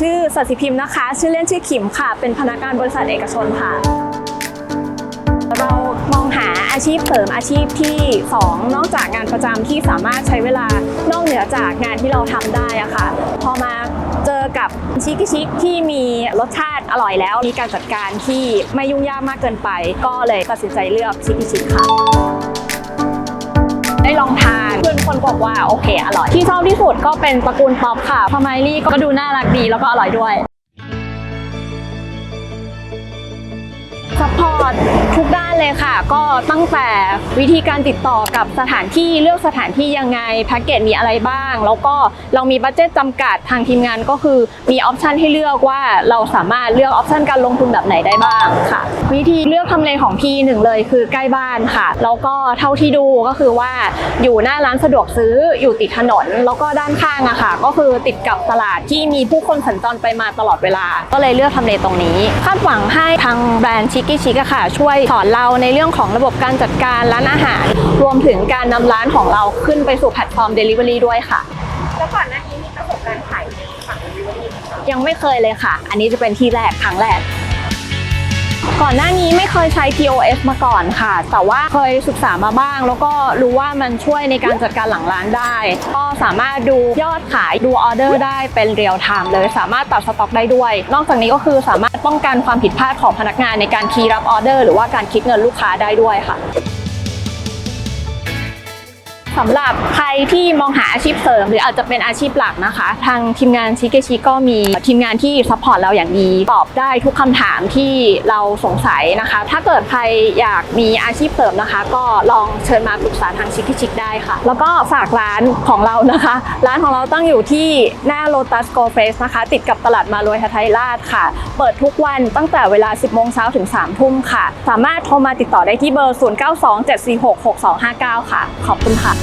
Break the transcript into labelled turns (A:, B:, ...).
A: ชื่อสัสิพิมพ์นะคะ ชื่อเล่นชื่อขิมค่ะ เป็นพนักงานบริษัทเอกชนค่ะ เรามองหาอาชีพเสริมอาชีพที่ 2 นอกจากงานประจำที่สามารถใช้เวลานอกเหนือจากงานที่เราทำได้อะค่ะ พอมาเจอกับชิคชิคที่มีรสชาติอร่อยแล้ว มีการจัดการที่ไม่ยุ่งยากมากเกินไป ก็เลยตัดสินใจเลือกชิคชิคค่ะ ได้ลองทานเพื่อนคนบอกว่าโอเคอร่อยที่ชอบที่สุดก็เป็นตระกูลป๊อปค่ะพอไมลี่ก็ดูน่ารักดีแล้วก็อร่อยด้วย อร์ตทุกด้านเลยค่ะ ก็ตั้งแต่วิธีการติดต่อกับสถานที่เลือกสถานที่ยังไงแพ็กเกจมีอะไรบ้าง แล้วก็เรามีบัตเจ็ตจำกัดทางทีมงานก็คือมีออปชันให้เลือกว่าเราสามารถเลือกออปชันการลงทุนแบบไหนได้บ้างค่ะ วิธีเลือกทำเลของพี่หนึ่งเลยคือใกล้บ้านค่ะแล้วก็เท่าที่ดูก็คือว่าอยู่หน้าร้านสะดวกซื้ออยู่ติดถนน แล้วก็ด้านข้างอะค่ะ ก็คือติดกับตลาดที่มีผู้คนสัญจรไปมาตลอดเวลา ก็เลยเลือกทำเลตรงนี้ คาดหวังให้ทางแบรนด์ชิคกี้ชิคค่ะช่วยสอนเราในเรื่องของระบบการจัดการร้านอาหาร รวมถึงการนำร้านของเราขึ้นไปสู่แพลตฟอร์ม Delivery ด้วยค่ะ
B: แล้วก่อนหน้านี้มีประสบการณ์ขายในฝั่งเดลิเวอรี่ไหมคะ
A: ยังไม่เคยเลยค่ะ อันนี้จะเป็นที่แรกครั้งแรก ก่อนหน้านี้ไม่เคยใช้ POS มาก่อนค่ะ แต่ว่าเคยศึกษามาบ้าง แล้วก็รู้ว่ามันช่วยในการจัดการหลังร้านได้ ก็สามารถดูยอดขายดูออเดอร์ได้เป็นเรียลไทม์เลย สามารถตัดสต็อกได้ด้วย นอกจากนี้ก็คือสามารถป้องกันความผิดพลาดของพนักงานในการคีย์รับออเดอร์หรือว่าการคิดเงินลูกค้าได้ด้วยค่ะ สำหรับใครที่มองหาอาชีพเสริม หรืออาจจะเป็นอาชีพหลักนะคะ ทางทีมงานชิเกชิก็มีทีมงานที่ซัพพอร์ตเราอย่างดี ตอบได้ทุกคำถามที่เราสงสัยนะคะ ถ้าเกิดใครอยากมีอาชีพเสริมนะคะ ก็ลองเชิญมาปรึกษาทางชิเกชิได้ค่ะ แล้วก็ฝากร้านของเรานะคะ ร้านของเราตั้งอยู่ที่หน้าโ o ตัสโกเฟสนะคะ ติดกับตลาดมารวยไทยราชค่ะ เปิดทุกวันตั้งแต่เวลา 10โมงเช้าถึง3ทุ่มค่ะ สามารถโทรมาติดต่อได้ที่เบอร์ 0927466259 ค่ะ ขอบคุณค่ะ